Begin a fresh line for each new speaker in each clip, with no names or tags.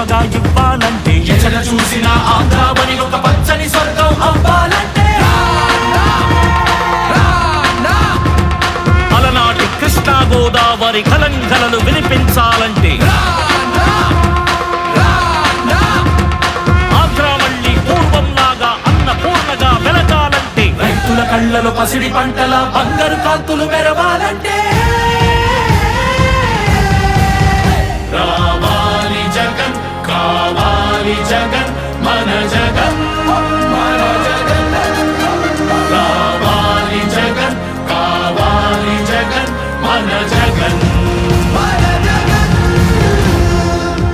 ప్రేమగా ఇవ్వాలంటే ఎక్కడ చూసినా ఆంధ్రావని ఒక పచ్చని స్వర్గం అవ్వాలంటే. అలనాటి కృష్ణా గోదావరి కలంకలను వినిపించాలంటే. కళ్ళలో పసిడి పంటల బంగారు కాంతులు మెరవాలంటే. జగన్ మన జగన్. మన జగన్. కావాలి జగన్ కావాలి జగన్ మన జగన్.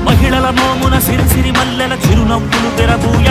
మహిళల మోమున సిరిసిరి మల్లెల చిరునవ్వులు తెరబూయ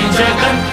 着等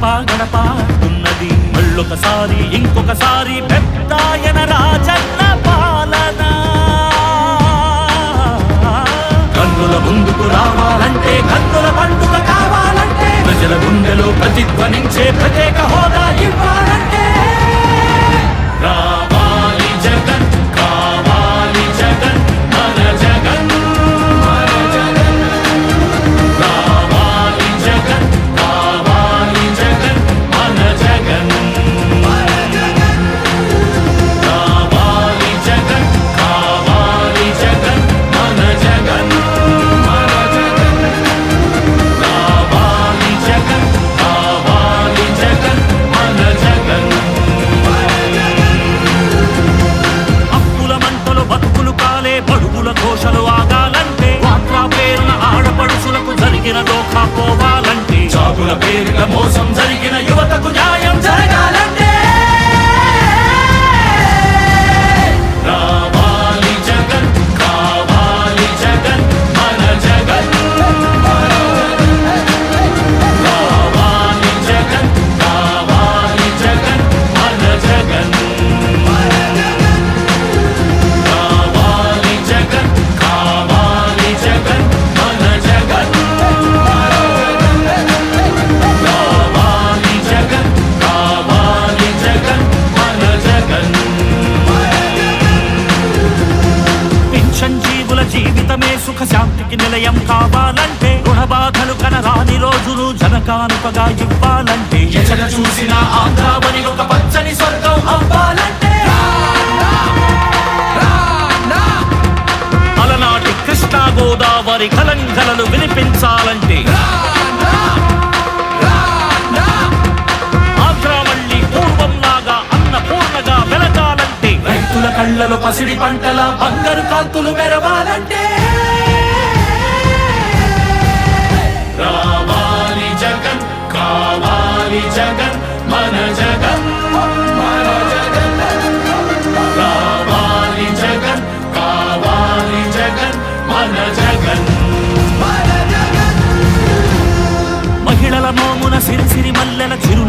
గడప గడప. ఉన్నది మళ్ళొకసారి ఇంకొకసారి పెద్దాయన రాజన్న పాలన. కన్నుల ముందుకు రావాలంటే కన్నుల పండుగ కావాలంటే ప్రజల గుండెలో ప్రతిధ్వనించే ప్రత్యేక హోదా ఇవ్వాలి. కోసం జరిగిన యువతకు న్యాయం జరగాలి. సుఖశాంతికి సుఖ శాంతికి నిలయం కావాలంటే రుణ బాధలు కనరాని రోజులు జనకానుకగా ఇవ్వాలంటే ఎచన చూసిన ఆంధ్రావని ఒక పచ్చని స్వర్గం అవ్వాలంటే. అలనాటి కృష్ణా గోదావరి కలంకలలు వినిపించాలంటే. రైతుల కళ్ళలో పసిడి పంటల బంగారు కాంతులు మెరవాలంటే.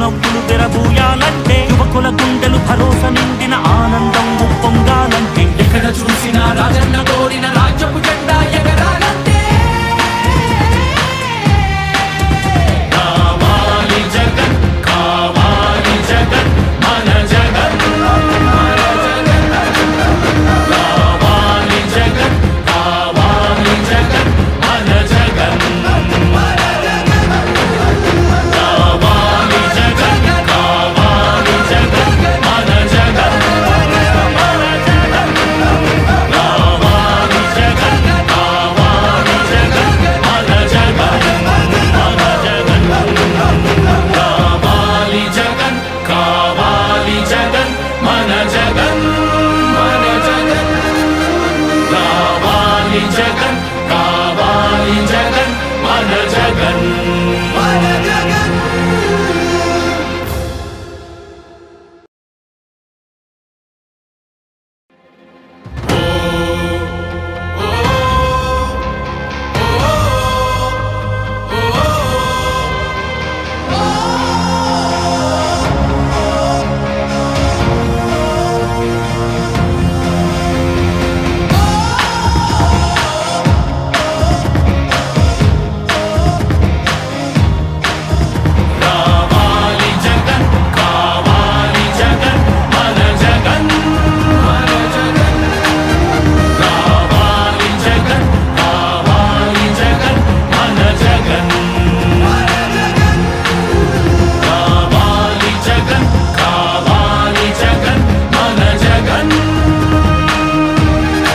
నవ్వులు తెరబూయాలంటే